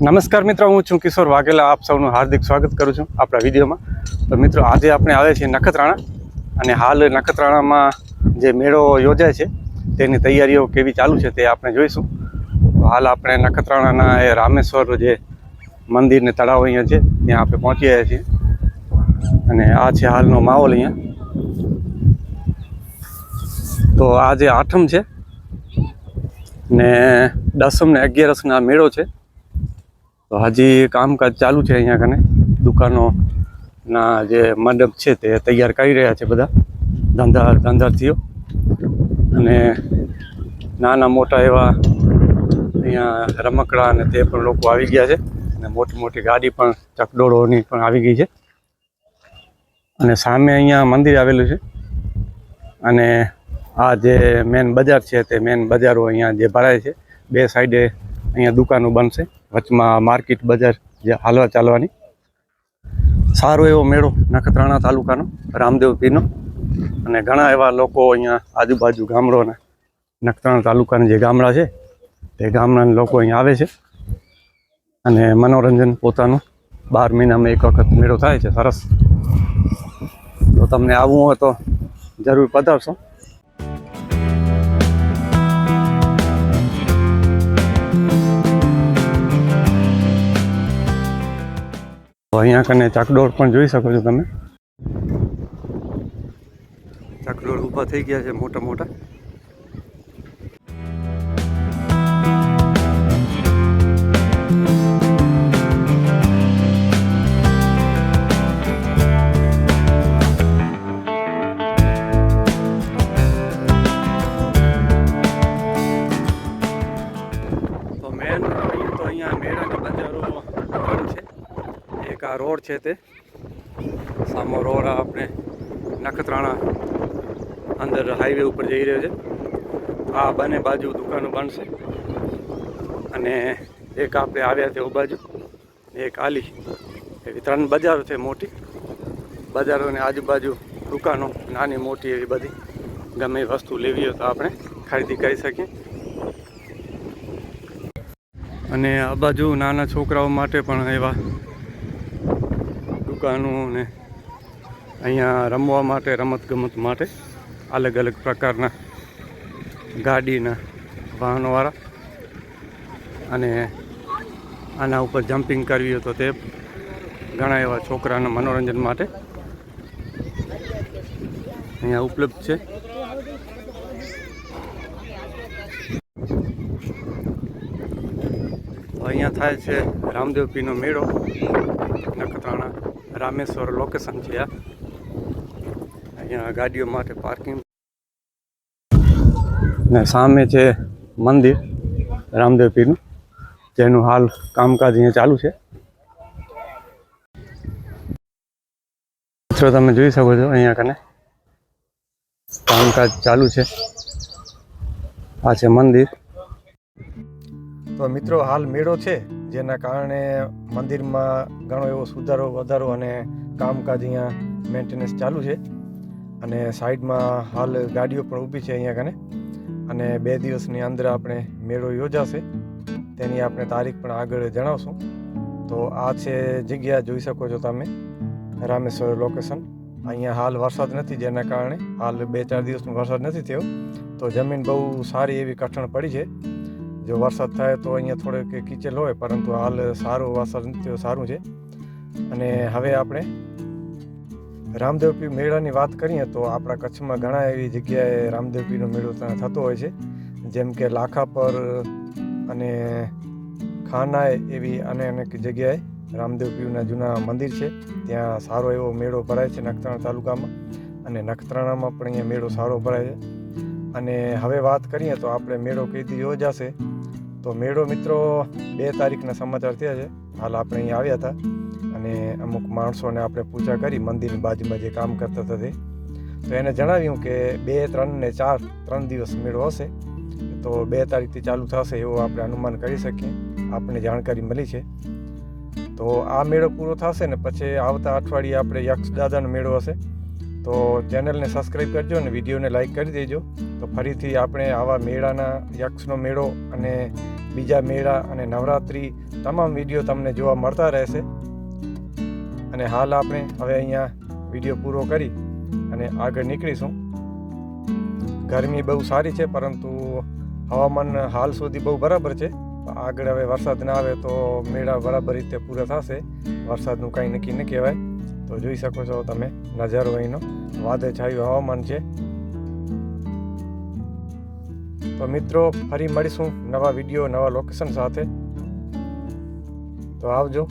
નમસ્કાર મિત્રો, હું છું કિશોર વાઘેલા. આપ સૌનું હાર્દિક સ્વાગત કરું છું આપણા વિડીયોમાં. તો મિત્રો, આજે આપણે આવે છીએ નખત્રાણા. અને હાલ નખત્રાણામાં જે મેળો યોજાય છે, તેની તૈયારીઓ કેવી ચાલુ છે તે આપણે જોઈશું. તો હાલ આપણે નખત્રાણાના એ રામેશ્વર જે મંદિર ને તળાવ અહીંયા છે, ત્યાં આપણે પહોંચી ગયા છીએ. અને આ છે હાલનો માહોલ અહીંયા. તો આજે આઠમ છે, ને દસમ ને અગિયારસના મેળો છે તો હજી કામકાજ ચાલુ છે અહીંયા કને? દુકાનોના જે મંડપ છે તે તૈયાર કરી રહ્યા છે બધા. ધંધા ધંધાર્થીઓ. અને નાના મોટા એવા અહીંયા રમકડા અને તે પણ લોકો આવી ગયા છે. અને મોટી મોટી ગાડી પણ, ચકડોળોની પણ આવી ગઈ છે. અને સામે અહીંયા મંદિર આવેલું છે. અને આ જે મેન બજાર છે તે મેન બજારો અહીંયા જે ભરાય છે. બે સાઈડે અહીંયા દુકાનો બનશે. વચમાં માર્કેટ બજાર જે હાલવા ચાલવાની. સારો એવો મેળો નખત્રાણા તાલુકાનો રામદેવ પીરનો અને ઘણા એવા લોકો અહીંયા આજુબાજુ ગામડોના નખત્રાણા તાલુકાના જે ગામડા છે, તે ગામડાના લોકો અહીંયા આવે છે. અને મનોરંજન પોતાનું બાર મહિનામાં એક વખત મેળો થાય છે, સરસ. તો તમને આવવું હોય તો જરૂર પધારશો. અહીંયા કને ચાકડોળ પણ જોઈ શકો છો તમે. ચાકડોળ ઊભા થઈ ગયા છે મોટા મોટા. રોડ છે તે. સામો રોડ આપણે નખત્રાણા અંદર હાઈવે ઉપર જઈ રહ્યો છે. આ બંને બાજુ દુકાનો બનશે. અને એક આપણે આવ્યા તે બાજુ એક આલી. એવી ત્રણ બજારો છે મોટી. બજારોની આજુબાજુ દુકાનો, નાની મોટી એવી બધી. ગમે વસ્તુ લેવી હોય તો આપણે ખરીદી કરી શકીએ. અને આ બાજુ નાના છોકરાઓ માટે પણ એવા દુકાનો અને અહીંયા રમવા માટે, રમતગમત માટે અલગ અલગ પ્રકારના ગાડીના વાહનોવાળા. અને આના ઉપર જમ્પિંગ કરવી હોય તો તે ઘણા એવા છોકરાના મનોરંજન માટે અહીંયા ઉપલબ્ધ છે. અહીંયા થાય છે રામદેવપીનો મેળો, નખત્રાણા. રામેશ્વર લોકેશન છે આ. અહીંયા ગાડીઓ માટે પાર્કિંગ ને સામે છે મંદિર, રામદેવ પીરનું. જેનું હાલ કામકાજ અહીંયા ચાલુ છે. મિત્રો, તમે જોઈ શકો છો અહીંયા કને? કામકાજ ચાલુ છે. આ છે મંદિર. તો મિત્રો, હાલ મેળો છે. જેના કારણે મંદિરમાં ઘણો એવો સુધારો, વધારો અને કામકાજ અહીંયા મેન્ટેનન્સ ચાલુ છે. અને સાઈડમાં હાલ ગાડીઓ પણ ઊભી છે અહીંયા કને. અને બે દિવસની અંદર આપણે મેળો યોજાશે. તેની આપણે તારીખ પણ આગળ જણાવશું. તો આ છે જગ્યા જોઈ શકો છો તમે. રામેશ્વર લોકેશન અહીંયા હાલ વરસાદ નથી, જેના કારણે હાલ બે ચાર દિવસનો વરસાદ નથી થયો. તો જમીન બહુ સારી એવી કઠણ પડી છે. જો વરસાદ થાય તો અહીંયા થોડેક કીચેલ હોય, પરંતુ હાલ સારું વાસણ સારું છે. અને હવે આપણે રામદેવપી મેળાની વાત કરીએ તો આપણા કચ્છમાં ઘણા એવી જગ્યાએ રામદેવપીનો મેળો ત્યાં થતો હોય છે. જેમ કે લાખા પર અને ખાનાય એવી અને અનેક જગ્યાએ રામદેવ પીરના જૂના મંદિર છે. ત્યાં સારો એવો મેળો ભરાય છે નખત્રાણા તાલુકામાં. અને નખત્રાણામાં પણ અહીંયા મેળો સારો ભરાય છે. અને હવે વાત કરીએ તો આપણે મેળો કઈ યોજાશે તો મેળો મિત્રો, બે તારીખના સમાચાર થયા છે. હાલ આપણે અહીંયા આવ્યા હતા અને અમુક માણસોને આપણે પૂજા કરી, મંદિરની બાજુમાં જે કામ કરતા હતા તે. તો એને જણાવ્યું કે બે, ત્રણ ને ચાર, ત્રણ દિવસ મેળો હશે. તો બે તારીખથી ચાલુ થશે એવું આપણે અનુમાન કરી શકીએ. આપણને જાણકારી મળી છે. તો આ મેળો પૂરો થશે ને પછી આવતા અઠવાડિયે આપણે યક્ષ દાદાનો મેળો હશે. તો ચેનલને સબસ્ક્રાઈબ કરજો અને વિડીયોને લાઈક કરી દેજો. તો ફરીથી આપણે આવા મેળાના યક્ષનો મેળો અને બીજા મેળા અને નવરાત્રિ તમામ વીડિયો તમને જોવા મળતા રહેશે. અને હાલ આપણે હવે અહીંયા વીડિયો પૂરો કરી અને આગળ નીકળીશું. ગરમી બહુ સારી છે, પરંતુ હવામાન હાલ સુધી બહુ બરાબર છે. આગળ હવે વરસાદ ના આવે તો મેળા બરાબર રીતે પૂરા થશે. વરસાદનું કાંઈ નક્કી ન કહેવાય. તો જોઈ શકો છો તમે, નજારો અહીંનો વાદે છાયું હવામાન છે. તો મિત્રો, ફરી મળીશું નવા વીડિયો, નવા લોકેશન સાથે. તો આવજો.